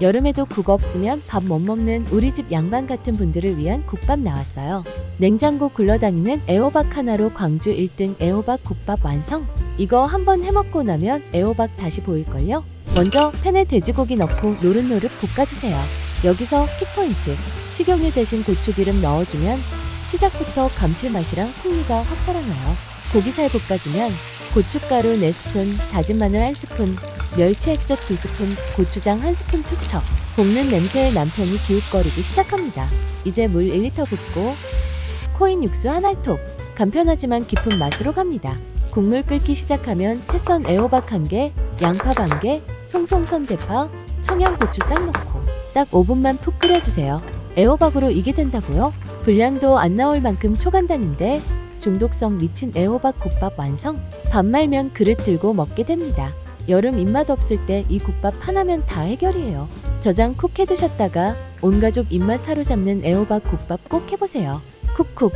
여름에도 국어 없으면 밥 못 먹는 우리 집 양반 같은 분들을 위한 국밥 나왔어요. 냉장고 굴러다니는 애호박 하나로 광주 1등 애호박 국밥 완성. 이거 한번 해먹고 나면 애호박 다시 보일걸요? 먼저 팬에 돼지고기 넣고 노릇노릇 볶아주세요. 여기서 키포인트. 식용유 대신 고추기름 넣어주면 시작부터 감칠맛이랑 풍미가 확 살아나요. 고기살 볶아주면 고춧가루 4스푼, 다진 마늘 1스푼, 멸치 액젓 2스푼, 고추장 1스푼 투척. 볶는 냄새에 남편이 기웃거리기 시작합니다. 이제 물 1리터 붓고 코인 육수 한 알톡. 간편하지만 깊은 맛으로 갑니다. 국물 끓기 시작하면 채썬 애호박 한 개, 양파 반 개, 송송선 대파, 청양고추 싹 넣고 딱 5분만 푹 끓여주세요. 애호박으로 이게 된다고요? 분량도 안 나올 만큼 초간단인데 중독성 미친 애호박 국밥 완성. 밥 말면 그릇 들고 먹게 됩니다. 여름 입맛 없을 때 이 국밥 하나면 다 해결이에요. 저장 쿡 해두셨다가 온 가족 입맛 사로잡는 애호박 국밥 꼭 해보세요. 쿡쿡